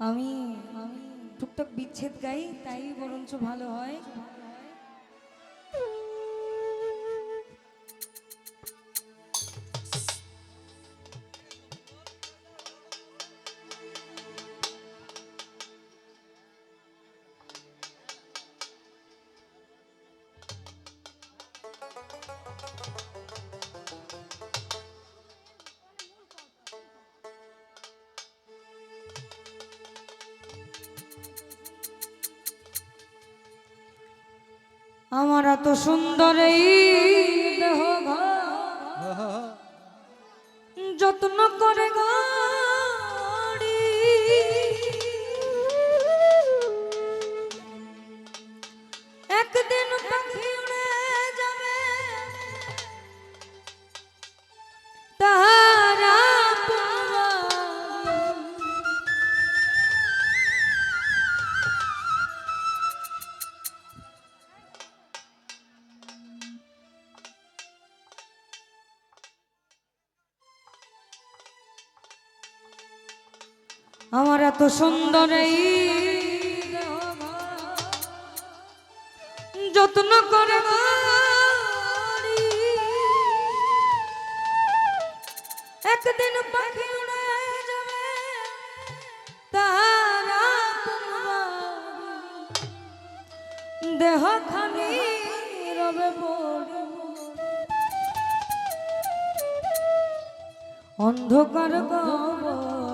আমি আমি টুকটাক বিচ্ছেদ গাই তাই বরঞ্চ ভালো হয়। আমার এত সুন্দর এই দেহ। আমার এত সুন্দর যত্ন করে। একদিন পাখি দেহ খানি রবে অন্ধকার কবরে।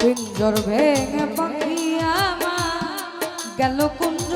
পিঞ্জর ভেঙে পাখি আমার গেল কুঞ্জ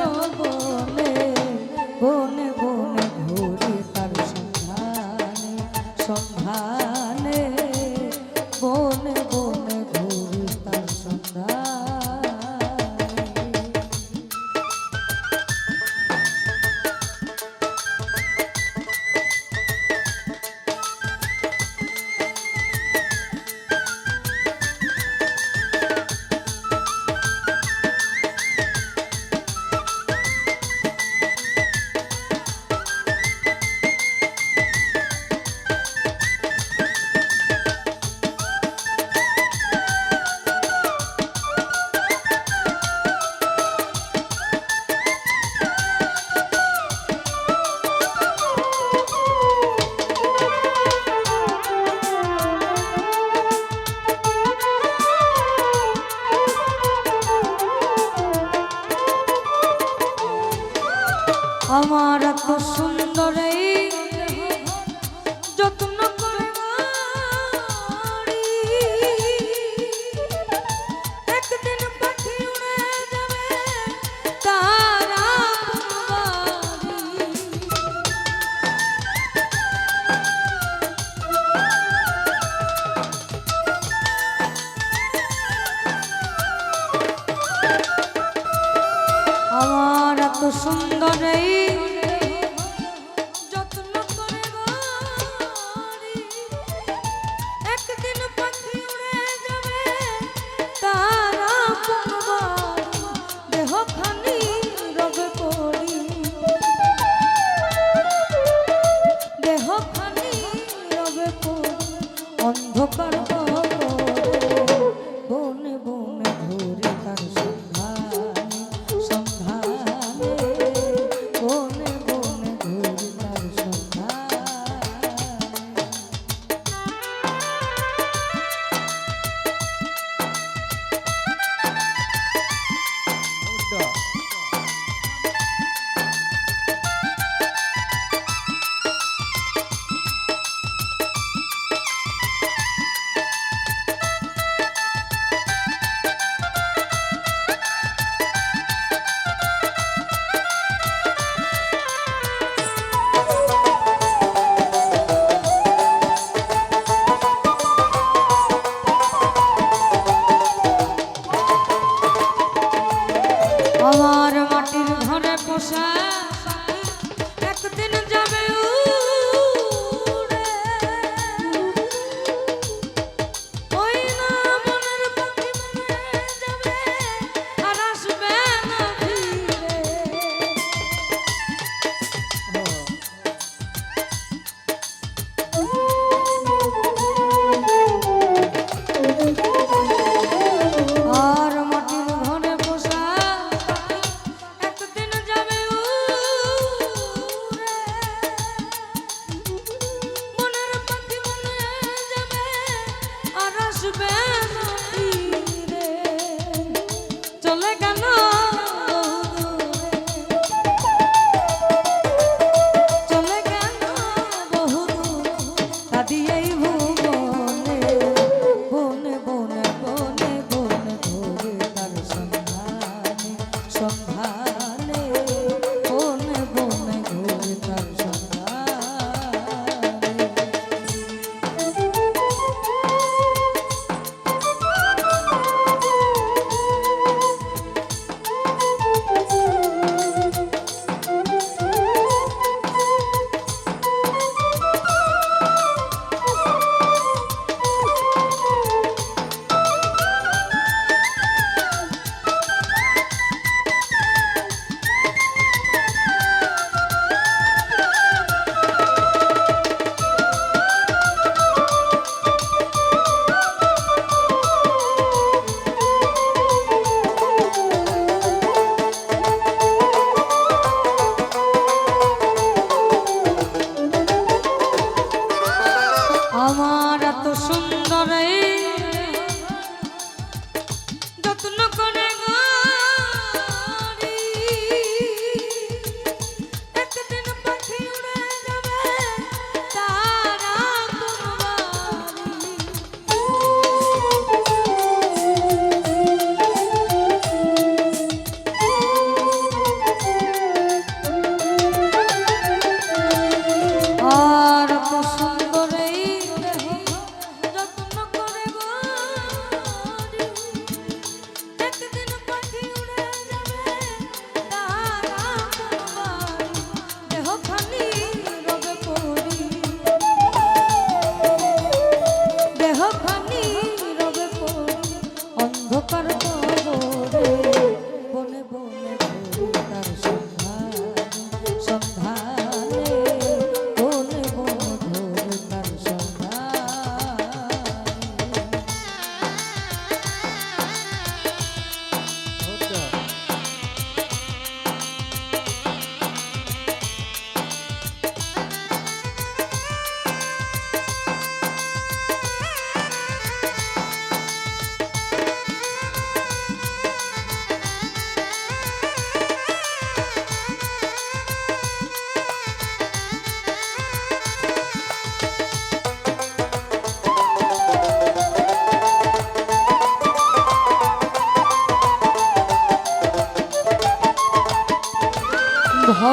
আমার এত সুন্দর এই Bye.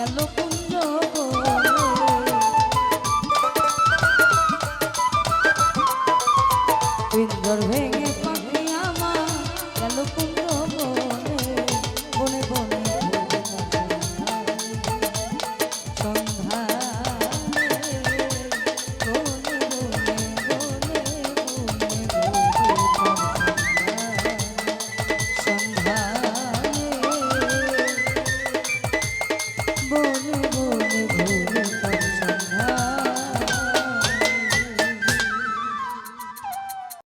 গেল কুঞ্জ পিঞ্জর ভেঙে